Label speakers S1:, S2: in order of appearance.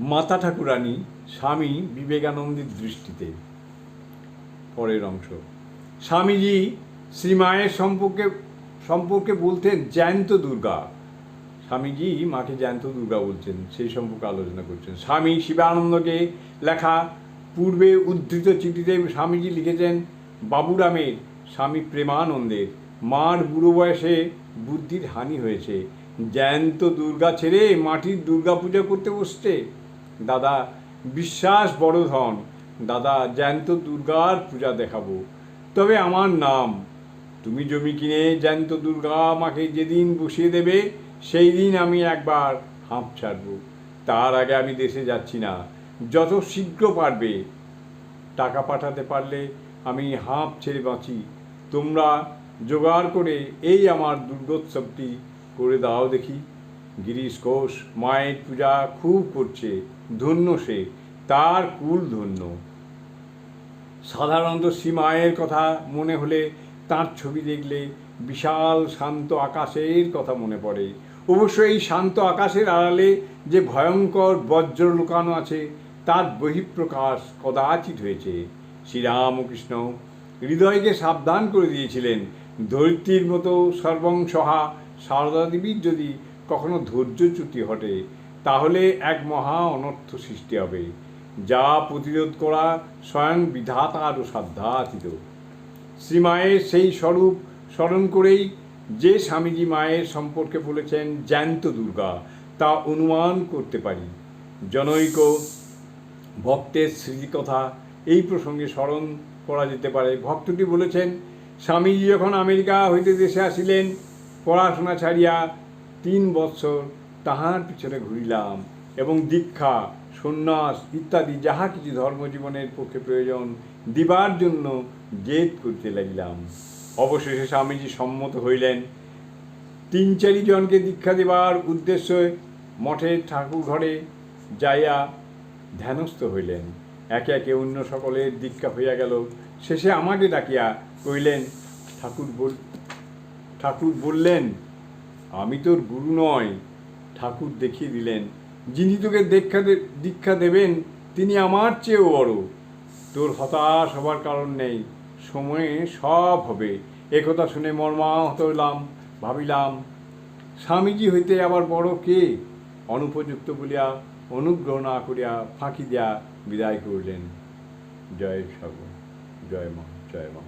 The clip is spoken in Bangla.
S1: মাতা ঠাকুরানী স্বামী বিবেকানন্দের দৃষ্টিতে। পরের অংশ। স্বামীজি শ্রীমায়ের সম্পর্কে সম্পর্কে বলতেন জ্যান্ত দুর্গা। স্বামীজি মাকে জ্যান্ত দুর্গা বলছেন, সেই সম্পর্কে আলোচনা করছেন। স্বামী শিবানন্দকে লেখা পূর্বে উদ্ধৃত চিঠিতে স্বামীজি লিখেছেন, বাবুরামের স্বামী প্রেমানন্দের মার বুড়ো বয়সে বুদ্ধির হানি হয়েছে। জ্যান্ত দুর্গা ছেড়ে মাটির দুর্গা পূজা করতে বসছে। দাদা, বিশ্বাস বড় ধন। দাদা, জ্যান্ত দুর্গার পূজা দেখাবো। তবে আমার নাম। তুমি জমি কিনে জ্যান্ত দুর্গা আমাকে যেদিন বসিয়ে দেবে সেই দিন আমি একবার হাঁপ ছাড়ব। তার আগে আমি দেশে যাচ্ছি না। যত শীঘ্র পারবে। টাকা পাঠাতে পারলে আমি হাঁপ ছেড়ে বাঁচি। তোমরা জোগাড় করে এই আমার দুর্গোৎসবটি করে দাও দেখি। গিরিশ ঘোষ মায়ের পূজা খুব করছে, ধন্য সে, তার কুল ধন্য। সাধারণত শ্রীমায়ের কথা মনে হলে তার ছবি দেখলে বিশাল শান্ত আকাশের কথা মনে পড়ে। অবশ্য এই শান্ত আকাশের আড়ালে যে ভয়ঙ্কর বজ্র লুকানো আছে, তার বহিঃপ্রকাশ কদাচিৎ হয়েছে। শ্রীরামকৃষ্ণ হৃদয়কে সাবধান করে দিয়েছিলেন। ধরিত্রীর মতো সর্বংসহা সারদা দেবীর যদি কখনো ধৈর্যচ্যুতি ঘটে, তাহলে এক মহা অনর্থ সৃষ্টি হবে, যা প্রতিরোধ করা স্বয়ং বিধাতারও সাধ্যাতীত। শ্রীমায়ের সেই স্বরূপ স্মরণ করেই যে স্বামীজি মায়ের সম্পর্কে বলেছেন, জ্যান্ত দুর্গা, তা অনুমান করতে পারি। জনৈক ভক্তের স্মৃতিকথা এই প্রসঙ্গে স্মরণ করা যেতে পারে। ভক্তটি বলেছেন, স্বামীজি যখন আমেরিকা হইতে দেশে আসিলেন, পড়াশোনা ছাড়িয়া তিন বৎসর তাহার পিছনে ঘুরিলাম এবং দীক্ষা, সন্ন্যাস ইত্যাদি যাহা কিছু ধর্মজীবনের পক্ষে প্রয়োজন দিবার জন্য জেদ করতে লাগিলাম। অবশেষে স্বামীজি সম্মত হইলেন। তিন চারি জনকে দীক্ষা দেবার উদ্দেশ্যে মঠের ঠাকুর ঘরে যাইয়া ধ্যানস্থ হইলেন। একে একে অন্য সকলের দীক্ষা হইয়া গেল। শেষে আমাকে ডাকিয়া কইলেন ঠাকুর বল, ঠাকুর বললেন আমি তোর গুরু নয়, ঠাকুর দেখিয়ে দিলেন। যিনি তোকে দীক্ষা দীক্ষা দেবেন, তিনি আমার চেয়েও বড়। তোর হতাশ হবার কারণ নেই, সময়ে সব হবে। একথা শুনে মর্মাহত হইলাম ভাবিলাম, স্বামীজি হইতে আবার বড় কে? অনুপযুক্ত বলিয়া, অনুগ্রহ না করিয়া ফাঁকি দিয়া বিদায় করিলেন। জয় সাগর জয় মা জয় মা।